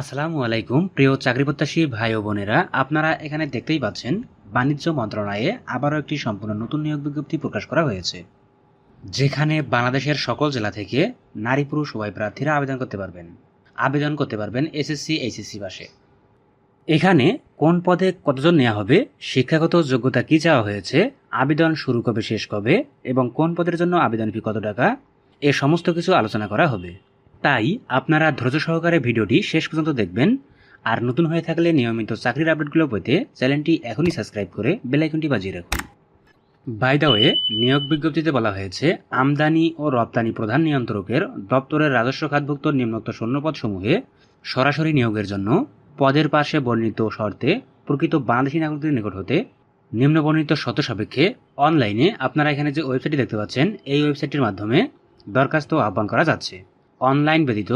আসসালামু আলাইকুম, প্রিয় চাকরি প্রত্যাশী ভাই ও বোনেরা। আপনারা এখানে দেখতেই পাচ্ছেন, বাণিজ্য মন্ত্রণালয়ে আবারও একটি সম্পূর্ণ নতুন নিয়োগ বিজ্ঞপ্তি প্রকাশ করা হয়েছে, যেখানে বাংলাদেশের সকল জেলা থেকে নারী পুরুষ উভয় প্রার্থীরা আবেদন করতে পারবেন। আবেদন করতে পারবেন এসএসসি, এইচএসসি পাশে। এখানে কোন পদে কতজন নেওয়া হবে, শিক্ষাগত যোগ্যতা কি চাওয়া হয়েছে, আবেদন শুরু কবে, শেষ কবে, এবং কোন পদের জন্য আবেদন ফি কত টাকা, এ সমস্ত কিছু আলোচনা করা হবে। তাই আপনারা ধৈর্য সহকারে ভিডিওটি শেষ পর্যন্ত দেখবেন। আর নতুন হয়ে থাকলে নিয়মিত চাকরির আপডেটগুলো পেতে চ্যানেলটি এখনই সাবস্ক্রাইব করে বেলাইকনটি বাজিয়ে রাখুন। বাই নিয়োগ বিজ্ঞপ্তিতে বলা হয়েছে, আমদানি ও রপ্তানি প্রধান নিয়ন্ত্রকের দপ্তরের রাজস্ব খাতভুক্ত নিম্নোক্ত শূন্যপদসমূহে সরাসরি নিয়োগের জন্য পদের পাশে বর্ণিত শর্তে প্রকৃত বাংলাদেশী নাগরিকদের নিকট হতে নিম্ন বর্ণিত শর্ত সাপেক্ষে অনলাইনে আপনারা এখানে যে ওয়েবসাইটটি দেখতে পাচ্ছেন, এই ওয়েবসাইটটির মাধ্যমে দরখাস্ত আহ্বান করা যাচ্ছে। অনলাইন ব্যতীত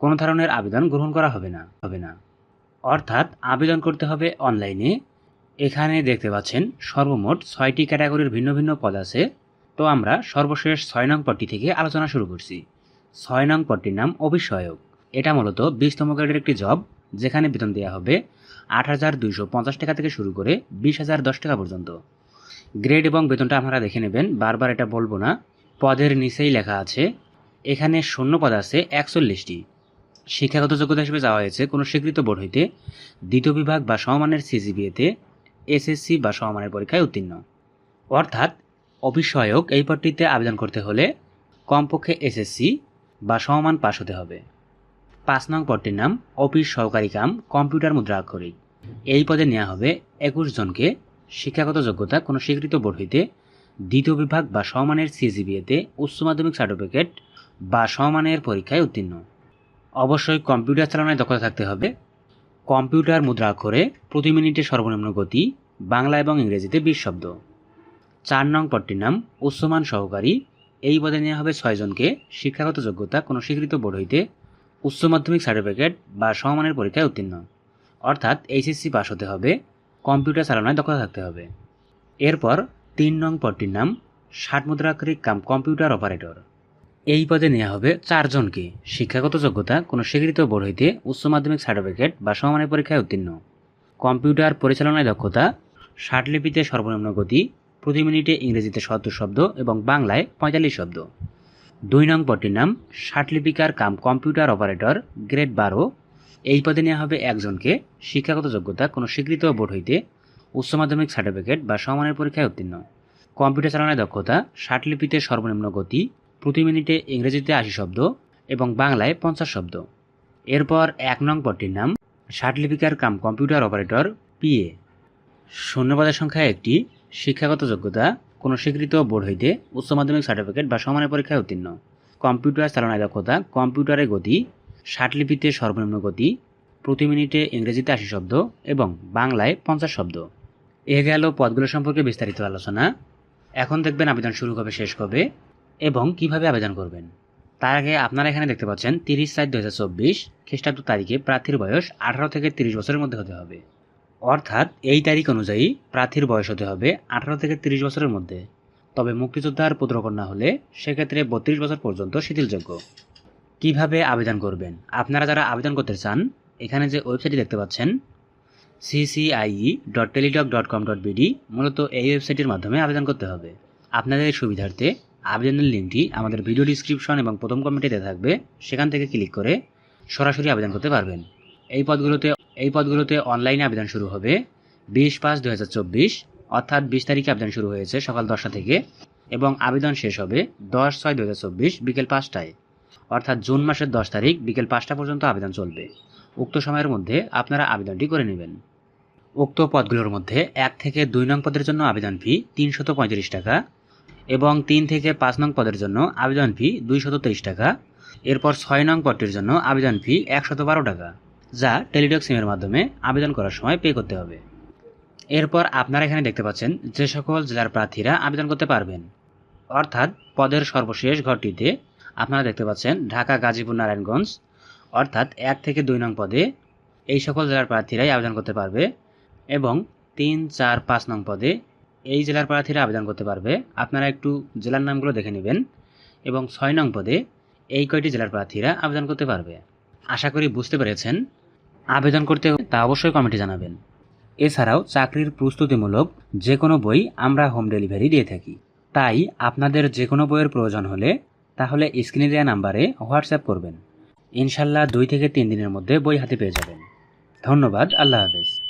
কোনো ধরনের আবেদন গ্রহণ করা হবে না। হবে না। অর্থাৎ আবেদন করতে হবে অনলাইনে। এখানে দেখতে পাচ্ছেন সর্বমোট ছয়টি ক্যাটাগরির ভিন্ন ভিন্ন পদ আছে। তো আমরা সর্বশেষ ছয় নং পদটি থেকে আলোচনা শুরু করছি। ছয় নং পদটির নাম অভিষয়ক এটা মূলত বিশতম গ্রেডের একটি জব, যেখানে বেতন দেওয়া হবে আট হাজার দুইশো পঞ্চাশ টাকা থেকে শুরু করে বিশ হাজার দশ টাকা পর্যন্ত। গ্রেড এবং বেতনটা আপনারা দেখে নেবেন। বারবার এটা বলব না। পদের নিচেই লেখা আছে এখানে শূন্য পদ আছে একচল্লিশটি। শিক্ষাগত যোগ্যতা হিসেবে যাওয়া হয়েছে কোনো স্বীকৃত বোর্ড হইতে। দ্বিতীয় বিভাগ বা সমমানের সিজিবিএতে এসএসসি বা সমমানের পরীক্ষায় উত্তীর্ণ। অর্থাৎ অবিষয়ক এই পদটিতে আবেদন করতে হলে কমপক্ষে এসএসসি বা সমমান পাশ হতে হবে। পাঁচ নং পদটির নাম অফিস সহকারী কাম কম্পিউটার মুদ্রা আক্ষরিক। এই পদে নেওয়া হবে একুশ জনকে শিক্ষাগত যোগ্যতা কোনো স্বীকৃত বোর্ড হইতে দ্বিতীয় বিভাগ বা সমমানের সিজিবিএতে উচ্চ মাধ্যমিক সার্টিফিকেট বা সমমানের পরীক্ষায় উত্তীর্ণ। অবশ্যই কম্পিউটার চালানোয় দক্ষতা থাকতে হবে। কম্পিউটার মুদ্রা অক্ষরে প্রতি মিনিটে সর্বনিম্ন গতি বাংলা এবং ইংরেজিতে বিশ শব্দ। চার নং পদটির নাম উচ্চমান সহকারী। এই পদে নেওয়া হবে ছয়জনকে শিক্ষাগত যোগ্যতা কোনো স্বীকৃত বোর্ড হইতে উচ্চ মাধ্যমিক সার্টিফিকেট বা সমমানের পরীক্ষায় উত্তীর্ণ। অর্থাৎ এইচএসসি পাস হতে হবে। কম্পিউটার চালানোয় দক্ষতা থাকতে হবে। এরপর তিন নং পদটির নাম ষাট মুদ্রাক্ষরিক কাম কম্পিউটার অপারেটর। এই পদে নেওয়া হবে চারজনকে। শিক্ষাগত যোগ্যতা, কোনো স্বীকৃত বোর্ড হইতে উচ্চ মাধ্যমিক সার্টিফিকেট বা সমমানের পরীক্ষায় উত্তীর্ণ। কম্পিউটার পরিচালনায় দক্ষতা লিপিতে সর্বনিম্ন গতি, প্রতি মিনিটে ইংরেজিতে সত্তর শব্দ এবং বাংলায় পঁয়তাল্লিশ শব্দ। দুই নং পদটির নাম লিপিকার কাম কম্পিউটার অপারেটর, গ্রেড বারো। এই পদে নেওয়া হবে একজনকে। শিক্ষাগত যোগ্যতা, কোনো স্বীকৃত বোর্ড হইতে উচ্চ মাধ্যমিক সার্টিফিকেট বা সমমানের পরীক্ষায় উত্তীর্ণ। কম্পিউটার চালনায় দক্ষতা লিপিতে সর্বনিম্ন গতি প্রতি মিনিটে ইংরেজিতে আশি শব্দ এবং বাংলায় পঞ্চাশ শব্দ। এরপর এক নং পদটির নাম লিপিকার কাম কম্পিউটার অপারেটর পিএ। শূন্যপদের সংখ্যা একটি শিক্ষাগত যোগ্যতা, কোনো স্বীকৃত বোর্ড হইতে উচ্চ মাধ্যমিক সার্টিফিকেট বা সমানের পরীক্ষায় উত্তীর্ণ। কম্পিউটার চালনায় দক্ষতা, কম্পিউটারের গতি লিপিতে সর্বনিম্ন গতি, প্রতি মিনিটে ইংরেজিতে আশি শব্দ এবং বাংলায় পঞ্চাশ শব্দ। এ গেল পদগুলো সম্পর্কে বিস্তারিত আলোচনা। এখন দেখবেন আবেদন শুরু কবে শেষ কবে এবং কীভাবে আবেদন করবেন? তার আগে আপনারা এখানে দেখতে পাচ্ছেন তিরিশ সাত দু হাজার চব্বিশ খ্রিস্টাব্দ তারিখে প্রার্থীর বয়স আঠারো থেকে তিরিশ বছরের মধ্যে হতে হবে। অর্থাৎ এই তারিখ অনুযায়ী প্রার্থীর বয়স হতে হবে আঠারো থেকে তিরিশ বছরের মধ্যে। তবে মুক্তিযোদ্ধার পুত্রকন্যা হলে সেক্ষেত্রে বত্রিশ বছর পর্যন্ত শিথিলযোগ্য। কীভাবে আবেদন করবেন? আপনারা যারা আবেদন করতে চান, এখানে যে ওয়েবসাইটটি দেখতে পাচ্ছেন CCIE dot Teletalk dot com dot BD মূলত এই ওয়েবসাইটের মাধ্যমে আবেদন করতে হবে। আপনাদের সুবিধার্থে আবেদনের লিঙ্কটি আমাদের ভিডিও ডিসক্রিপশন এবং প্রথম কমেন্টে থাকবে। সেখান থেকে ক্লিক করে সরাসরি আবেদন করতে পারবেন। এই পদগুলোতে এই পদগুলোতে অনলাইনে আবেদন শুরু হবে বিশ পাঁচ দু অর্থাৎ বিশ তারিখে আবেদন শুরু হয়েছে সকাল দশটা থেকে এবং আবেদন শেষ হবে দশ ছয় দু বিকেল পাঁচটায়। অর্থাৎ জুন মাসের দশ তারিখ বিকেল পাঁচটা পর্যন্ত আবেদন চলবে। উক্ত সময়ের মধ্যে আপনারা আবেদনটি করে নেবেন। উক্ত পদগুলোর মধ্যে এক থেকে দুই নং পদের জন্য আবেদন ফি তিনশত টাকা এবং তিন থেকে পাঁচ নং পদের জন্য আবেদন ফি দুইশত তেইশ টাকা। এরপর ছয় নং পদটির জন্য আবেদন ফি একশত বারো টাকা, যা টেলিটক সিমের মাধ্যমে আবেদন করার সময় পে করতে হবে। এরপর আপনারা এখানে দেখতে পাচ্ছেন যে সকল জেলার প্রার্থীরা আবেদন করতে পারবেন। অর্থাৎ পদের সর্বশেষ ঘরটিতে আপনারা দেখতে পাচ্ছেন ঢাকা, গাজীপুর, নারায়ণগঞ্জ, অর্থাৎ এক থেকে দুই নং পদে এই সকল জেলার প্রার্থীরাই আবেদন করতে পারবে এবং তিন, চার, পাঁচ নং পদে এই জেলার প্রার্থীরা আবেদন করতে পারবে। আপনারা একটু জেলার নামগুলো দেখে নেবেন এবং ছয় নং পদে এই কয়টি জেলার প্রার্থীরা আবেদন করতে পারবে। আশা করি বুঝতে পেরেছেন। আবেদন করতে তা অবশ্যই কমিটি জানাবেন। এছাড়াও চাকরির প্রস্তুতিমূলক যে কোনো বই আমরা হোম ডেলিভারি দিয়ে থাকি। তাই আপনাদের যে কোনো বইয়ের প্রয়োজন হলে তাহলে স্ক্রিনে দেওয়া নাম্বারে হোয়াটসঅ্যাপ করবেন। ইনশাল্লাহ দুই থেকে তিন দিনের মধ্যে বই হাতে পেয়ে যাবেন। ধন্যবাদ। আল্লাহ হাফেজ।